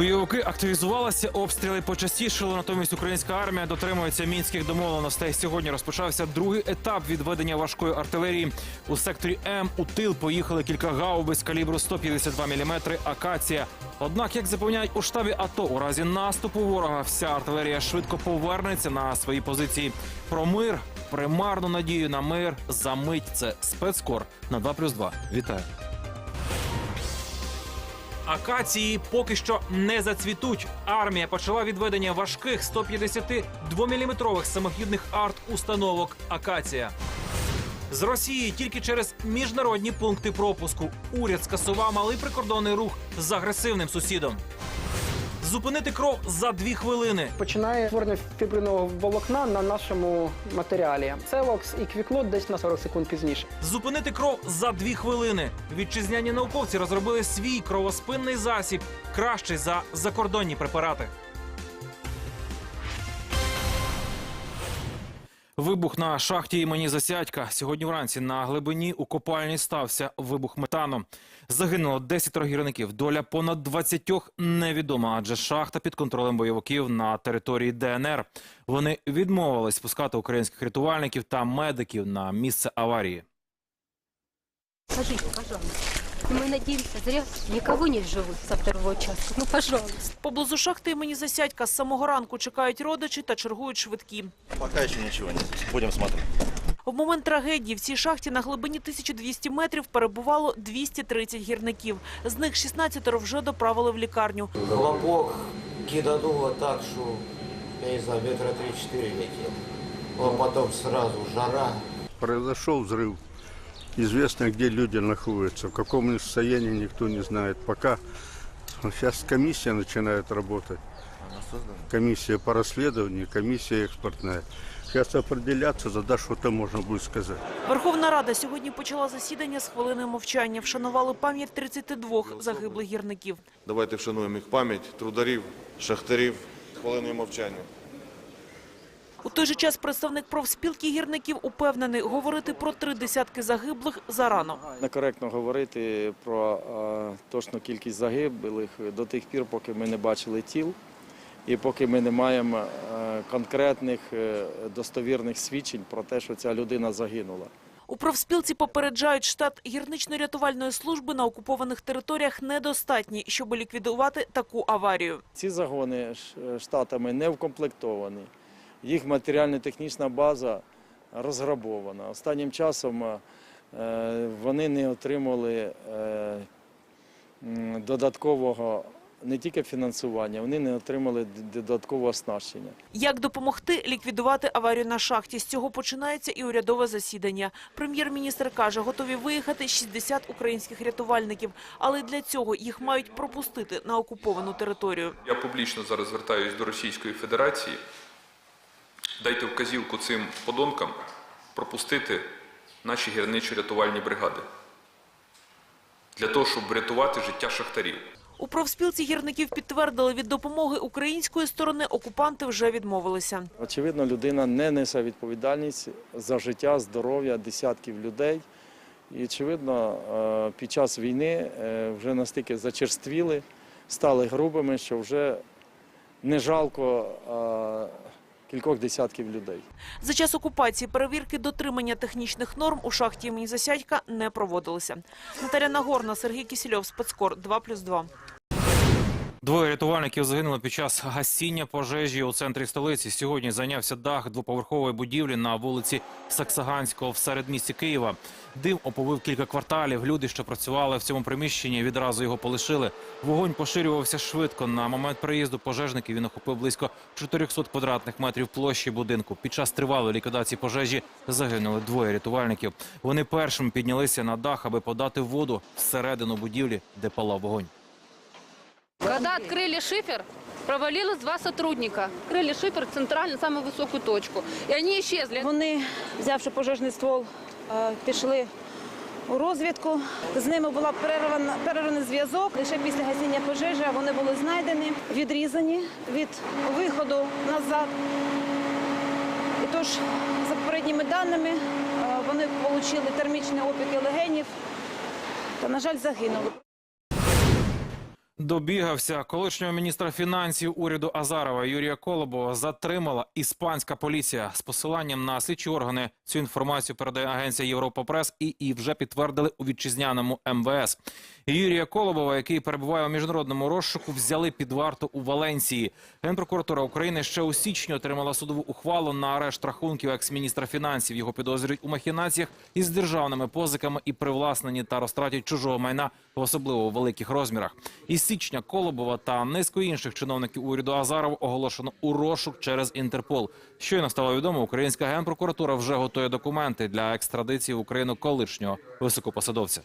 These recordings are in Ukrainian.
Бойовики активізувалися, обстріли почастішили. Натомість українська армія дотримується мінських домовленостей. Сьогодні розпочався другий етап відведення важкої артилерії. У секторі М у тил поїхали кілька гаубиць калібру 152 мм «Акація». Однак, як запевняють у штабі АТО, у разі наступу ворога вся артилерія швидко повернеться на свої позиції. Про мир, примарну надію на мир за мить. Це спецкор на 2+,2. Вітаю. Акації поки що не зацвітуть. Армія почала відведення важких 152-мм самохідних арт-установок Акація. З Росії тільки через міжнародні пункти пропуску уряд скасував малий прикордонний рух з агресивним сусідом. Зупинити кров за дві хвилини. Починає створення фібриного волокна на нашому матеріалі. Целокс і квіклот десь на 40 секунд пізніше. Зупинити кров за дві хвилини. Вітчизняні науковці розробили свій кровоспинний засіб, кращий за закордонні препарати. Вибух на шахті імені Засядька. Сьогодні вранці на глибині у копальні стався вибух метану. Загинуло 10 гірників. Доля понад 20 невідома, адже шахта під контролем бойовиків на території ДНР. Вони відмовились спускати українських рятувальників та медиків на місце аварії. Скажите, пожалуйста. Мы надеемся, зря никого не живут со второго участка. Ну, пожалуйста. Поблизу шахти імені Засядька з самого ранку чекають родичі та чергують швидкі. Пока еще ничего нет. Будем смотреть. В момент трагедії в цій шахті на глибині 1200 метрів перебувало 230 гірників. З них 16 вже доправили в лікарню. Хлопок кидануло так, что, я не знаю, метра 3-4 летел. А потом сразу жара. Произошел взрыв. Известно, где люди находятся, в каком они состоянии никто не знает. Пока сейчас комиссия начинает работать. Комиссия по расследованию, комиссия экспортная. Сейчас определяться, тогда что-то можно будет сказать. Верховна Рада сьогодні почала засідання з хвилиною мовчання. Вшанували пам'ять 32 загиблих гірників. Давайте вшануємо їх пам'ять трударів, шахтарів, хвилиною мовчання. У той же час представник профспілки гірників упевнений, говорити про три десятки загиблих зарано. Некоректно говорити про е, точну кількість загиблих до тих пір, поки ми не бачили тіл і поки ми не маємо е, конкретних е, достовірних свідчень про те, що ця людина загинула. У профспілці попереджають, штат гірнично-рятувальної служби на окупованих територіях недостатній, щоб ліквідувати таку аварію. Ці загони штатами не вкомплектовані, їх матеріально-технічна база розграбована. Останнім часом е, вони не отримали е, додаткового не тільки фінансування, вони не отримали додаткового оснащення. Як допомогти ліквідувати аварію на шахті? З цього починається і урядове засідання. Прем'єр-міністр каже, готові виїхати 60 українських рятувальників, але для цього їх мають пропустити на окуповану територію. Я публічно зараз звертаюся до Російської Федерації. Дайте вказівку цим подонкам пропустити наші гірничо-рятувальні бригади для того, щоб врятувати життя шахтарів. У профспілці гірників підтвердили, від допомоги української сторони окупанти вже відмовилися. Очевидно, людина не несе відповідальність за життя, здоров'я десятків людей. І, очевидно, е, під час війни е, вже настільки зачерствіли, стали грубими, що вже не жалко е, кількох десятків людей. За час окупації перевірки дотримання технічних норм у шахті імені Засядька не проводилися. Наталя Нагорна, Сергій Кісільов, Спецкор 2+,2. Двоє рятувальників загинули під час гасіння пожежі у центрі столиці. Сьогодні зайнявся дах двоповерхової будівлі на вулиці Саксаганського в середмісті Києва. Дим оповив кілька кварталів. Люди, що працювали в цьому приміщенні, відразу його полишили. Вогонь поширювався швидко. На момент приїзду пожежників він охопив близько 400 квадратних метрів площі будинку. Під час тривалої ліквідації пожежі загинули двоє рятувальників. Вони першими піднялися на дах, аби подати воду всередину будівлі, де палав вогонь. Когда открыли шифер, провалилось два сотрудника. Открыли шифер центрально, самую высокую точку. И они исчезли. Вони, взявши пожежний ствол, е, пішли у розвідку. З ними була перервана перерваний зв'язок. Лише після гасіння пожежі вони були знайдені, відрізані від виходу назад. І тож, за попередніми даними, е, вони отримали термічні опіки легенів та, на жаль, загинули. Добігався колишнього міністра фінансів уряду Азарова Юрія Колобова затримала іспанська поліція з посиланням на слідчі органи. Цю інформацію передає агенція Європа Прес і, і вже підтвердили у вітчизняному МВС. Юрія Колобова, який перебуває у міжнародному розшуку, взяли під варту у Валенції. Генпрокуратура України ще у січні отримала судову ухвалу на арешт рахунків екс-міністра фінансів. Його підозрюють у махінаціях із державними позиками і привласненні та розтраті чужого майна в особливо великих розмірах. Із січня Колобова та низку інших чиновників уряду Азарова оголошено у розшук через Інтерпол. Щойно стало відомо, українська генпрокуратура вже готує документи для екстрадиції в Україну колишнього високопосадовця.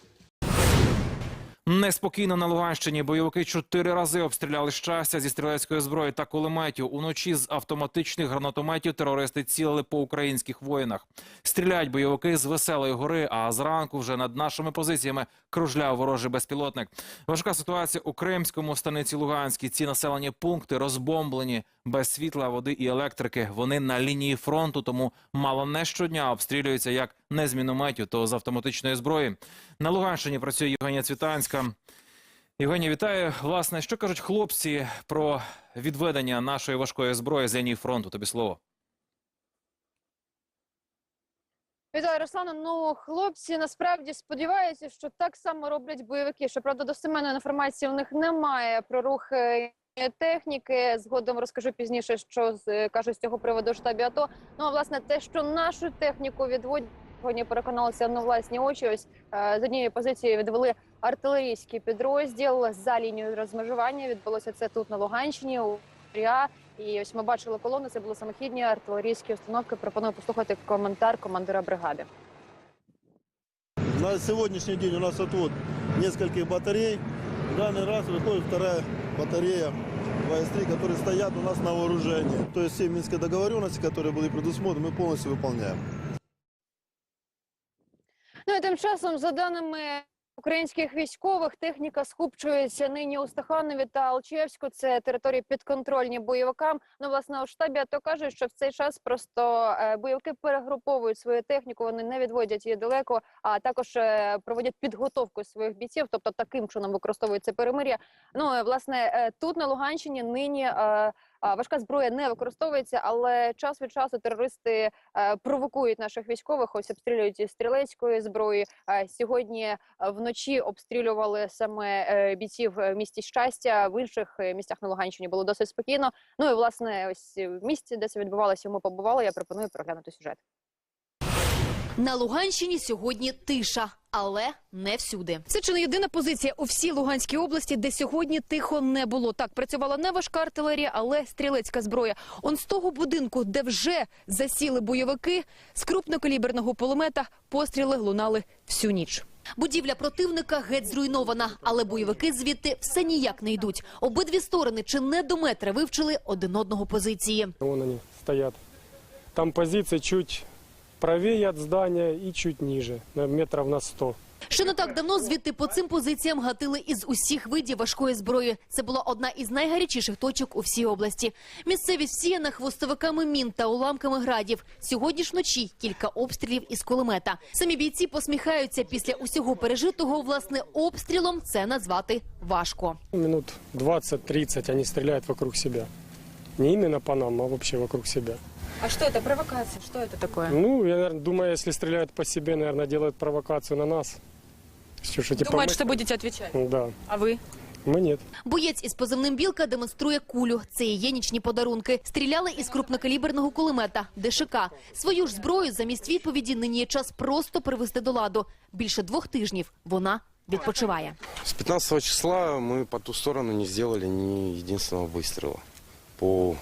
Неспокійно на Луганщині бойовики чотири рази обстріляли щастя зі стрілецької зброї та кулеметів. Уночі з автоматичних гранатометів терористи цілили по українських воїнах. Стріляють бойовики з веселої гори. А зранку вже над нашими позиціями кружляв ворожий безпілотник. Важка ситуація у Кримському, станиці Луганській. Ці населені пункти розбомблені без світла, води і електрики. Вони на лінії фронту, тому мало не щодня обстрілюються як не з мінометів, то з автоматичної зброї. На Луганщині працює Євгенія Цвітанська. Євгенія, вітаю. Власне, що кажуть хлопці про відведення нашої важкої зброї з лінії фронту? Тобі слово. Вітаю, Руслана. Ну, хлопці насправді сподіваються, що так само роблять бойовики. Щоправда, достеменної інформації в них немає про рух техніки. Згодом розкажу пізніше, що з- кажуть з цього приводу штабі АТО. Ну, а власне, те, що нашу техніку відводять, сьогодні переконалися на власні очі. Ось е, з однієї позиції відвели артилерійський підрозділ за лінією розмежування. Відбулося це тут на Луганщині. У Ріа. І ось ми бачили колони. Це були самохідні артилерійські установки. Пропоную послухати коментар командира бригади. На сегодняшний день у нас отвод нескольких батарей. В данный раз выходит вторая батарея ВС-3, которые стоят у нас на вооружении. То есть все минские договоренности, которые были предусмотрены, мы полностью выполняем. Ну і тим часом, за даними українських військових, техніка скупчується нині у Стаханові та Алчевську. Це території підконтрольні бойовикам. Ну, власне, у штабі АТО кажуть, що в цей час просто е, бойовики перегруповують свою техніку, вони не відводять її далеко, а також е, проводять підготовку своїх бійців, тобто таким чином використовується перемир'я. Ну, е, власне, тут на Луганщині нині. Важка зброя не використовується, але час від часу терористи е, провокують наших військових. Ось обстрілюють із стрілецької зброї. Сьогодні е, вночі обстрілювали саме е, бійців в місті щастя. В інших місцях на Луганщині було досить спокійно. Ну і власне, ось в місці, де це відбувалося, ми побували. Я пропоную переглянути сюжет. На Луганщині сьогодні тиша, але не всюди. Це чи не єдина позиція у всій Луганській області, де сьогодні тихо не було. Так працювала не важка артилерія, але стрілецька зброя. Он з того будинку, де вже засіли бойовики, з крупнокаліберного пулемета постріли лунали всю ніч. Будівля противника геть зруйнована, але бойовики звідти все ніяк не йдуть. Обидві сторони чи не до метра вивчили один одного позиції. Вон они стоят. Там позиции чуть правее от здания и чуть ниже, на метров на 100. Ще не так давно звідти по цим позиціям гатили із усіх видів важкої зброї. Це була одна із найгарячіших точок у всій області. Місцевість всіяна хвостовиками мін та уламками градів. Сьогодні ж вночі кілька обстрілів із кулемета. Самі бійці посміхаються після усього пережитого. Власне, обстрілом це назвати важко. Минут 20-30 они стреляют вокруг себя. Не именно по нам, а вообще вокруг себя. А що це провокація? Що це таке? Ну, я наверное, думаю, если стреляют по себе, наверное, делают провокацию на нас. Что, что, типа, мы- будете відповідати? Да. А ви? Мы нет. Боєць із позивним білка демонструє кулю. Це і є нічні подарунки. Стріляли із крупнокаліберного кулемета ДШК. Свою ж зброю замість відповіді нині є час просто привести до ладу. Більше двох тижнів вона відпочиває. С 15 числа мы по ту сторону не сделали ни единственного выстрела по,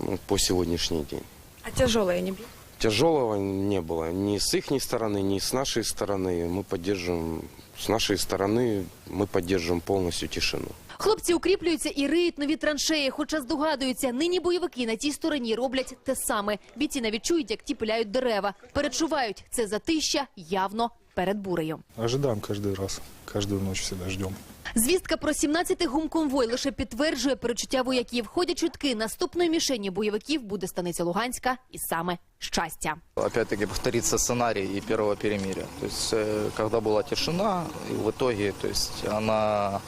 ну, по сегодняшний день. А тяжелые не б'ють? Тяжелого не было ни с их стороны, ни с нашей стороны. Мы поддерживаем, с нашей стороны мы поддерживаем полностью тишину. Хлопці укріплюються і риють нові траншеї, хоча здогадуються, нині бойовики на тій стороні роблять те саме. Бійці навіть чують, як ті пиляють дерева. Перечувають, це затища явно перед бурею. Ожидаем каждый раз, каждую ночь всегда ждем. Звістка про 17-й гумконвой лише підтверджує перечуття вояків. Ходять чутки, наступною мішені бойовиків буде станиця Луганська і саме щастя. Опять-таки повторится сценарий и первого перемирия. То есть, э, когда была тишина, и в итоге, то есть, она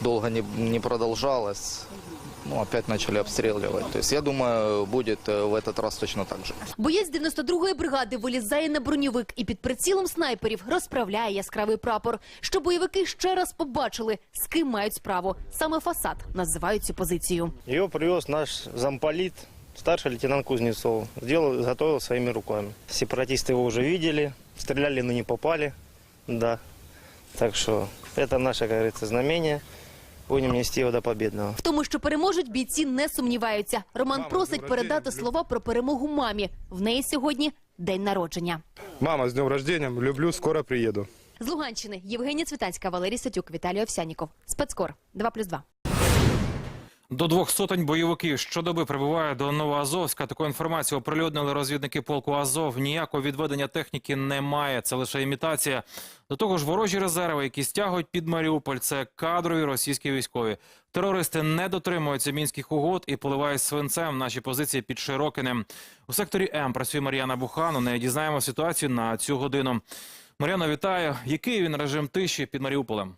долго не, не продолжалась, ну, опять начали обстреливать. То есть, я думаю, будет э, в этот раз точно так же. Боєць 92-ї бригади вилізає на броньовик і під прицілом снайперів розправляє яскравий прапор. Щоб бойовики ще раз побачили, з ким мають справу. Саме фасад називають цю позицію. Ее привез наш замполит, старший лейтенант Кузнецов. Сделал, изготовил своими руками. Сепаратисты его уже видели, стреляли, но не попали. Да. Так что это наше, как говорится, знамение. Будем нести его до победного. В тому, що переможуть, бійці не сумніваються. Роман просить передати слова про перемогу мамі. В неї сьогодні день народження. Мама, с днем рождения, люблю, скоро приеду. З Луганщини Євгенія Цвітанська, Валерій Сатюк, Віталій Овсяніков. Спецкор 2+,2. До двох сотень бойовиків щодоби прибуває до Новоазовська. Таку інформацію оприлюднили розвідники полку Азов. Ніякого відведення техніки немає. Це лише імітація. До того ж, ворожі резерви, які стягують під Маріуполь, це кадрові російські військові. Терористи не дотримуються мінських угод і поливають свинцем наші позиції під Широкинем. У секторі М працює Мар'яна Бухан. У неї дізнаємо ситуацію на цю годину. Мар'яна, вітаю. Який він режим тиші під Маріуполем?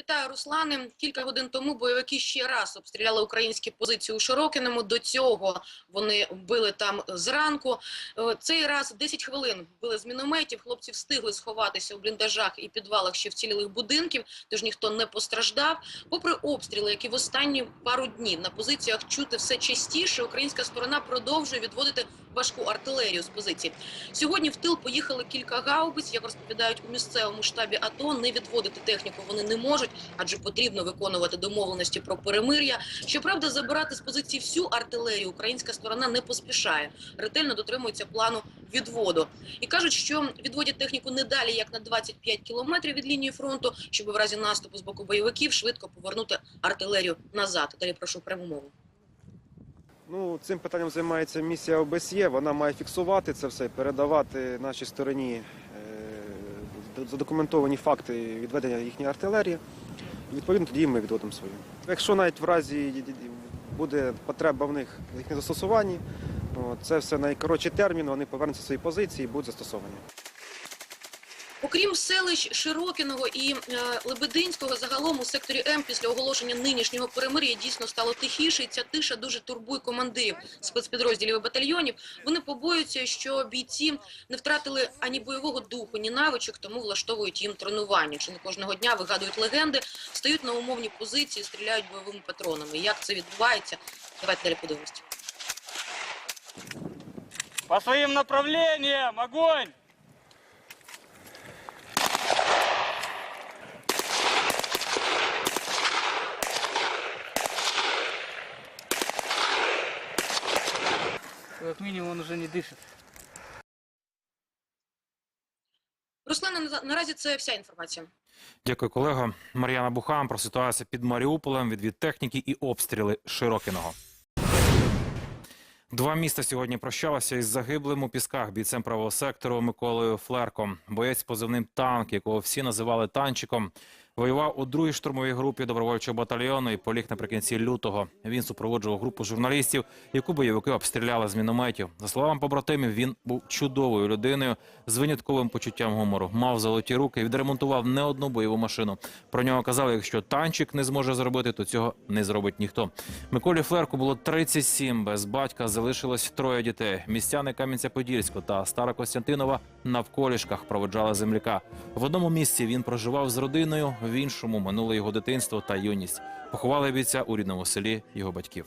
Вітаю, Руслане. Кілька годин тому бойовики ще раз обстріляли українські позиції у Широкиному. До цього вони били там зранку. Е, Цей раз 10 хвилин били з мінометів. Хлопці встигли сховатися у бліндажах і підвалах ще вцілілих будинків, тож ніхто не постраждав. Попри обстріли, які в останні пару днів на позиціях чути все частіше, українська сторона продовжує відводити важку артилерію з позицій. Сьогодні в тил поїхали кілька гаубиць. Як розповідають у місцевому штабі АТО, не відводити техніку вони не можуть, адже потрібно виконувати домовленості про перемир'я. Щоправда, забирати з позицій всю артилерію українська сторона не поспішає. Ретельно дотримується плану відводу і кажуть, що відводять техніку не далі, як на 25 кілометрів від лінії фронту, щоб в разі наступу з боку бойовиків швидко повернути артилерію назад. Далі прошу пряму мову. Ну, цим питанням займається місія ОБСЄ. Вона має фіксувати це все, передавати нашій стороні задокументовані факти відведення їхньої артилерії. І, відповідно, тоді ми відводимо свою. Якщо навіть в разі буде потреба в них в їхнє застосуванні, це все найкоротший термін, вони повернуться в свої позиції і будуть застосовані. Окрім селищ Широкіного і е, Лебединського, загалом у секторі М після оголошення нинішнього перемир'я дійсно стало тихіше. І ця тиша дуже турбує командирів спецпідрозділів і батальйонів. Вони побоюються, що бійці не втратили ані бойового духу, ні навичок, тому влаштовують їм тренування. Чи не кожного дня вигадують легенди, стають на умовні позиції, стріляють бойовими патронами. Як це відбувається? Давайте далі подивимося. По своим направлениям! Огонь! Как минимум он уже не дышит. Руслана, на- наразі це вся інформація. Дякую, колего. Мар'яна Бухан про ситуацію під Маріуполем, відвід техніки і обстріли Широкиного. Два міста сьогодні прощалися із загиблим у пісках бійцем правого сектору Миколою Флерком. Боєць позивним танк, якого всі називали танчиком. Воював у другій штурмовій групі добровольчого батальйону і поліг наприкінці лютого. Він супроводжував групу журналістів, яку бойовики обстріляли з мінометів. За словами побратимів, він був чудовою людиною з винятковим почуттям гумору. Мав золоті руки відремонтував не одну бойову машину. Про нього казали, якщо танчик не зможе зробити, то цього не зробить ніхто. Миколі Флерку було 37, без батька залишилось троє дітей. Містяни Кам'янця-Подільського та Старокостянтинова навколішках проведжали земляка. В одному місці він проживав з родиною, в іншому минуло його дитинство та юність. Поховали бійця у рідному селі його батьків.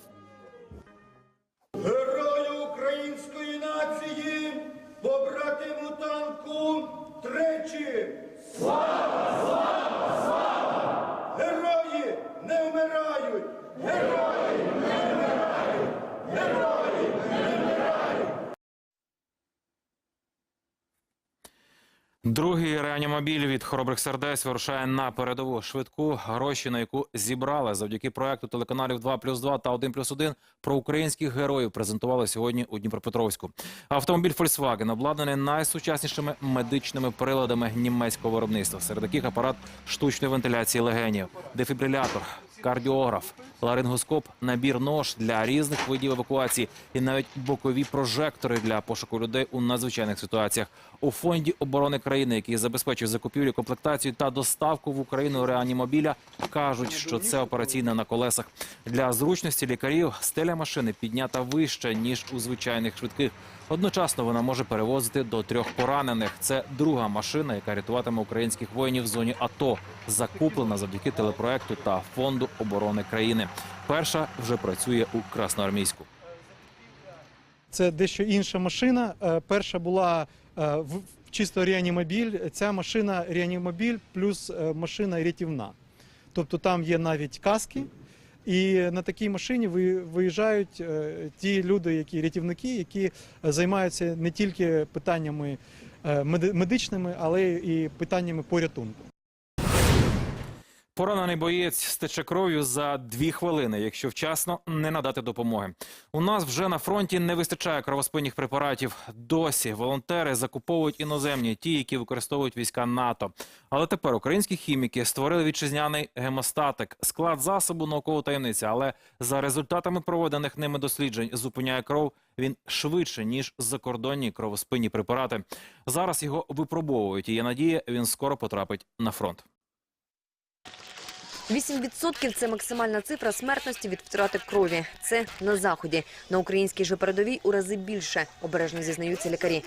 Герою української нації, побратиму танку тричі! Слава! Слава! Герої не вмирають! Герої не вмирають! Герої не вмирають! Другий реанімобіль від хоробрих сердець вирушає на передову швидку гроші, на яку зібрали завдяки проекту телеканалів 2 плюс 2 та 1 плюс 1 про українських героїв презентували сьогодні у Дніпропетровську. Автомобіль Volkswagen обладнаний найсучаснішими медичними приладами німецького виробництва, серед яких апарат штучної вентиляції легенів, дефібрилятор, кардіограф, ларингоскоп, набір нож для різних видів евакуації і навіть бокові прожектори для пошуку людей у надзвичайних ситуаціях. У фонді оборони країни, який забезпечує закупівлю, комплектацію та доставку в Україну реанімобіля, кажуть, що це операційна на колесах. Для зручності лікарів стеля машини піднята вище ніж у звичайних швидких. Одночасно вона може перевозити до трьох поранених. Це друга машина, яка рятуватиме українських воїнів в зоні АТО, закуплена завдяки телепроекту та фонду оборони країни. Перша вже працює у Красноармійську. Це дещо інша машина. Е, Перша була е, чисто реанімобіль. Ця машина реанімобіль плюс е, машина рятівна. Тобто там є навіть каски. І на такій машині ви- виїжджають ті люди, які рятівники, які займаються не тільки питаннями медичними, але і питаннями порятунку. Поранений боєць стече кров'ю за дві хвилини, якщо вчасно не надати допомоги. У нас вже на фронті не вистачає кровоспинних препаратів. Досі волонтери закуповують іноземні, ті, які використовують війська НАТО. Але тепер українські хіміки створили вітчизняний гемостатик. Склад засобу наукова таємниця, але за результатами проведених ними досліджень зупиняє кров. Він швидше ніж закордонні кровоспинні препарати. Зараз його випробовують. І є надія, він скоро потрапить на фронт. 8% – це максимальна цифра смертності від втрати крові. Це на заході. На українській же передовій у рази більше. Обережно зізнаються лікарі.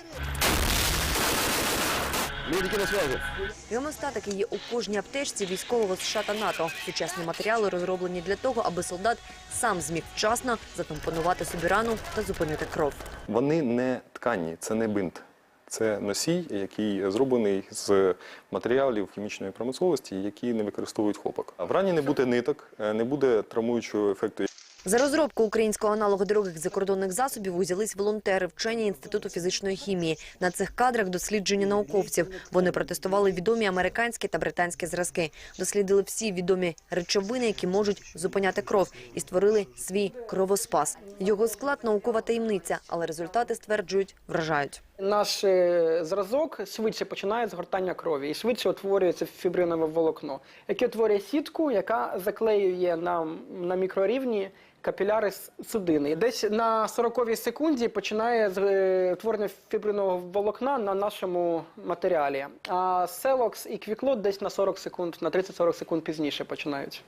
Гемостатики є у кожній аптечці військового США та НАТО. Сучасні матеріали розроблені для того, аби солдат сам зміг вчасно затампонувати собі рану та зупинити кров. Вони не ткані, це не бинт. Це носій, який зроблений з матеріалів хімічної промисловості, які не використовують хлопок. В рані не буде ниток, е, не буде травмуючого ефекту. За розробку українського аналогу дорогих закордонних засобів узялись волонтери вчені інституту фізичної хімії. На цих кадрах дослідження науковців. Вони протестували відомі американські та британські зразки, дослідили всі відомі речовини, які можуть зупиняти кров, і створили свій кровоспас. Його склад наукова таємниця, але результати стверджують вражають. Наш е, зразок швидше починає згортання крові і швидше утворюється фібринове волокно, яке утворює сітку, яка заклеює на, на мікрорівні капіляри судини. І десь на 40-й секунді починає з- е, утворення фібринового волокна на нашому матеріалі. А селокс і квіклот десь на 40 секунд, на 30-40 секунд пізніше починають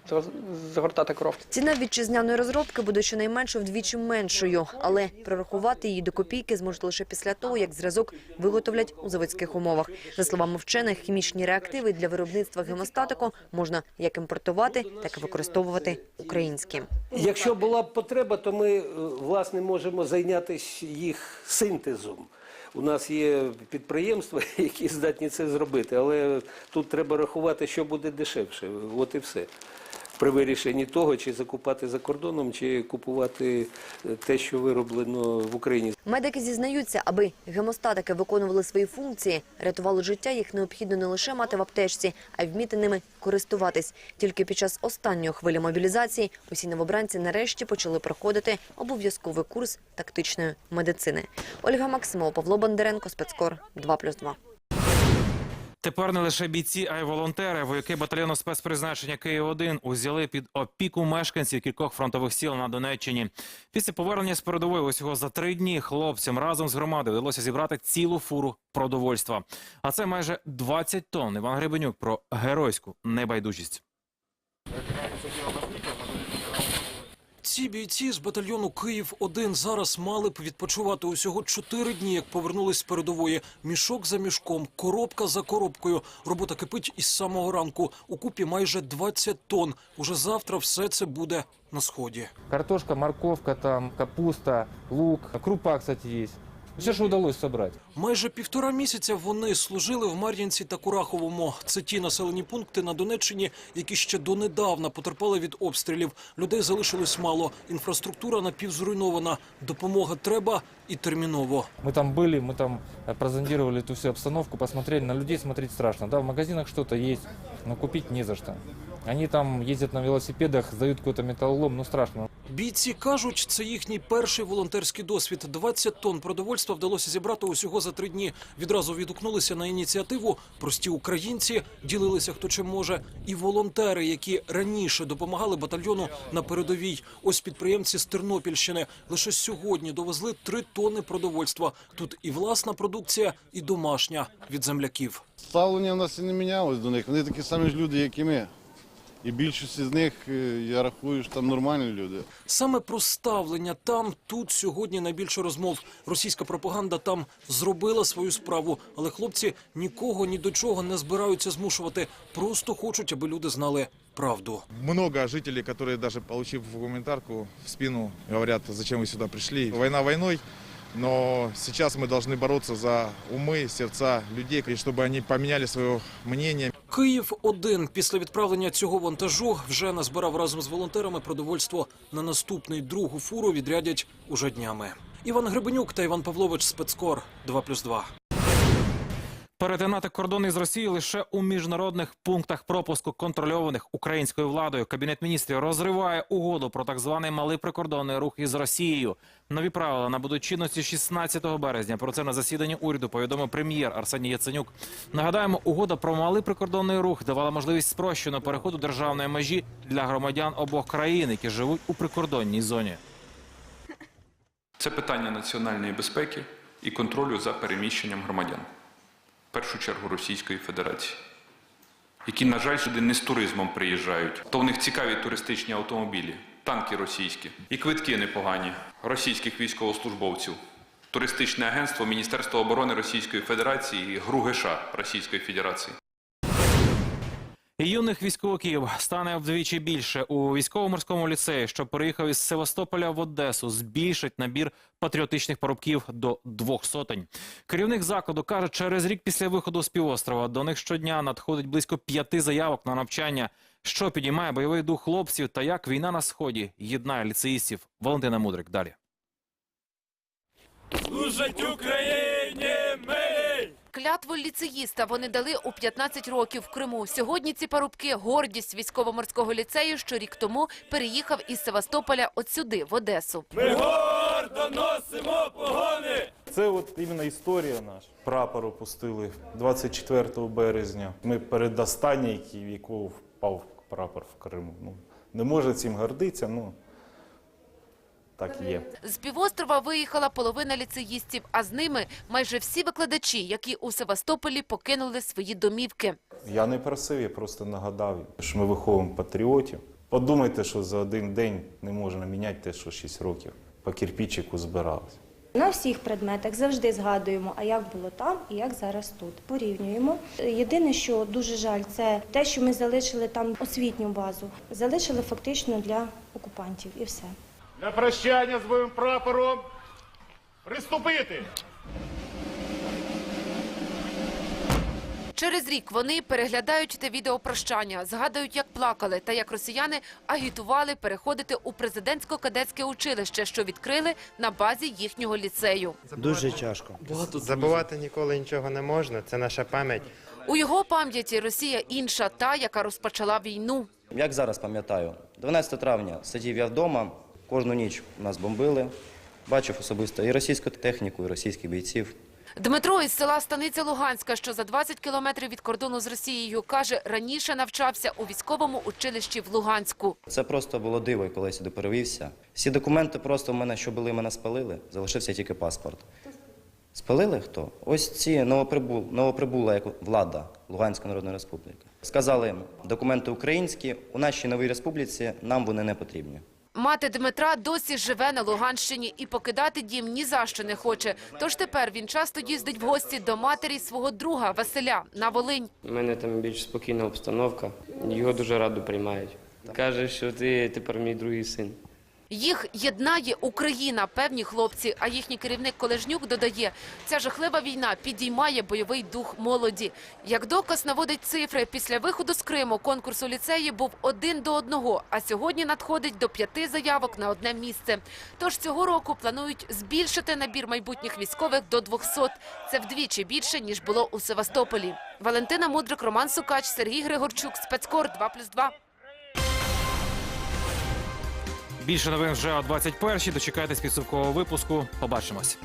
згортати кров. Ціна вітчизняної розробки буде щонайменше вдвічі меншою, але прорахувати її до копійки зможуть лише після того, як зразок виготовлять у заводських умовах. За словами вчених, хімічні реактиви для виробництва гемостатику можна як імпортувати, так і використовувати українські. Якщо була б потреба, то ми е, власне можемо зайнятися їх синтезом. У нас є підприємства, які здатні це зробити, але тут треба рахувати, що буде дешевше. От і все. При вирішенні того, чи закупати за кордоном, чи купувати е, те, що вироблено в Україні. Медики зізнаються, аби гемостатики виконували свої функції, рятували життя, їх необхідно не лише мати в аптечці, а й вміти ними користуватись. Тільки під час останньої хвилі мобілізації усі новобранці нарешті почали проходити обов'язковий курс тактичної медицини. Ольга Максимова, Павло Бондаренко, спецкор 2+,2. Тепер не лише бійці, а й волонтери. Вояки батальйону спецпризначення Київ 1 узяли під опіку мешканців кількох фронтових сіл на Донеччині. Після повернення з передової усього за три дні хлопцям разом з громадою вдалося зібрати цілу фуру продовольства. А це майже 20 тонн. Іван Гребенюк про геройську небайдужість. Ці бійці з батальйону Київ 1 зараз мали б відпочивати усього чотири дні, як повернулись з передової. Мішок за мішком, коробка за коробкою. Робота кипить із самого ранку. У купі майже 20 тонн. Уже завтра все це буде на сході. Картошка, морковка, там, капуста, лук, крупа, кстати, есть. Все, что удалось собрать. Майже півтора місяця вони служили в Мар'їнці та Кураховому. Це ті населені пункти на Донеччині, які ще донедавна потерпали від обстрілів. Людей залишилось мало. Інфраструктура напівзруйнована. Допомога треба і терміново. Мы там были, мы там э, прозондировали эту всю обстановку, посмотрели на людей, смотреть страшно. Да, в магазинах что-то есть, но купить не за что. Они там ездят на велосипедах, сдают какой-то металлолом, ну страшно. Бійці кажуть, це їхній перший волонтерський досвід. 20 тонн продовольства вдалося зібрати усього за три дні. Відразу відгукнулися на ініціативу. Прості українці ділилися хто чим може. І волонтери, які раніше допомагали батальйону на передовій. Ось підприємці з Тернопільщини лише сьогодні довезли три тонни продовольства. Тут і власна продукція, і домашня від земляків. Ставлення в нас і не мінялось до них. Вони такі самі ж люди, як і ми. І більшість з них, е, я рахую, що там нормальні люди. Саме про ставлення там, тут сьогодні найбільше розмов. Російська пропаганда там зробила свою справу, але хлопці нікого ні до чого не збираються змушувати. Просто хочуть, аби люди знали правду. Много жителей, которые даже получив гуманитарку в спину, говорят, зачем вы сюда пришли. Война войной, но сейчас мы должны бороться за умы, сердца людей, и чтобы они поменяли свое мнение. Київ один після відправлення цього вантажу вже назбирав разом з волонтерами продовольство на наступний другу фуру відрядять уже днями. Іван Гребенюк та Іван Павлович спецкор 2+,2. Перетинати кордони з Росією лише у міжнародних пунктах пропуску, контрольованих українською владою. Кабінет міністрів розриває угоду про так званий малий прикордонний рух із Росією. Нові правила набудуть чинності 16 березня. Про це на засіданні уряду повідомив прем'єр Арсеній Яценюк. Нагадаємо, угода про малий прикордонний рух давала можливість спрощеного переходу державної межі для громадян обох країн, які живуть у прикордонній зоні. Це питання національної безпеки і контролю за переміщенням громадян, першу чергу Російської Федерації, які, на жаль, сюди не з туризмом приїжджають. То в них цікаві туристичні автомобілі, танки російські і квитки непогані російських військовослужбовців. Туристичне агентство Міністерства оборони Російської Федерації і ГРУГШ Російської Федерації. Юних військовиків стане вдвічі більше у військово-морському ліцеї, що переїхав із Севастополя в Одесу, збільшить набір патріотичних парубків до двох сотень. Керівник закладу каже, через рік після виходу з півострова до них щодня надходить близько п'яти заявок на навчання, що підіймає бойовий дух хлопців та як війна на сході єднає ліцеїстів. Валентина Мудрик далі. Служать Україні! Клятву ліцеїста вони дали у 15 років в Криму. Сьогодні ці парубки – гордість військово-морського ліцею, що рік тому переїхав із Севастополя от сюди, в Одесу. Ми гордо носимо погони! Це от іменно історія наша. Прапор опустили 24 березня. Ми передостанній, який- в якого впав прапор в Криму. Ну, не може цим гордитися, ну так є. З півострова виїхала половина ліцеїстів, а з ними майже всі викладачі, які у Севастополі покинули свої домівки. Я не просив, я просто нагадав, що ми виховуємо патріотів. Подумайте, що за один день не можна міняти те, що 6 років по кирпичику збиралось. На всіх предметах завжди згадуємо, а як було там і як зараз тут. Порівнюємо. Єдине, що дуже жаль, це те, що ми залишили там освітню базу. Залишили фактично для окупантів і все. На прощання з бойовим прапором приступити! Через рік вони переглядають те відео прощання, згадують, як плакали та як росіяни агітували переходити у президентсько-кадетське училище, що відкрили на базі їхнього ліцею. Дуже тяжко. Забувати ніколи нічого не можна. Це наша пам'ять. У його пам'яті Росія інша, та, яка розпочала війну. Як зараз пам'ятаю, 12 травня сидів я вдома, кожну ніч нас бомбили. Бачив особисто і російську техніку, і російських бійців. Дмитро із села Станиця Луганська, що за 20 кілометрів від кордону з Росією, каже, раніше навчався у військовому училищі в Луганську. Це просто було диво, коли я сюди перевівся. Всі документи просто в мене, що були, мене спалили. Залишився тільки паспорт. Спалили хто? Ось ці новоприбул, новоприбула як влада Луганська Народна Республіка. Сказали, документи українські, у нашій новій республіці нам вони не потрібні. Мати Дмитра досі живе на Луганщині і покидати дім ні за що не хоче. Тож тепер він часто їздить в гості до матері свого друга Василя на Волинь. У мене там більш спокійна обстановка. Його дуже радо приймають. Каже, що ти тепер мій другий син. Їх єднає Україна, певні хлопці. А їхній керівник Колежнюк додає, ця жахлива війна підіймає бойовий дух молоді. Як доказ наводить цифри, після виходу з Криму конкурс у ліцеї був один до одного, а сьогодні надходить до п'яти заявок на одне місце. Тож цього року планують збільшити набір майбутніх військових до 200. Це вдвічі більше, ніж було у Севастополі. Валентина Мудрик, Роман Сукач, Сергій Григорчук, Спецкор 2+,2. Більше новин вже о 21-й. Дочекайтесь підсумкового випуску. Побачимось.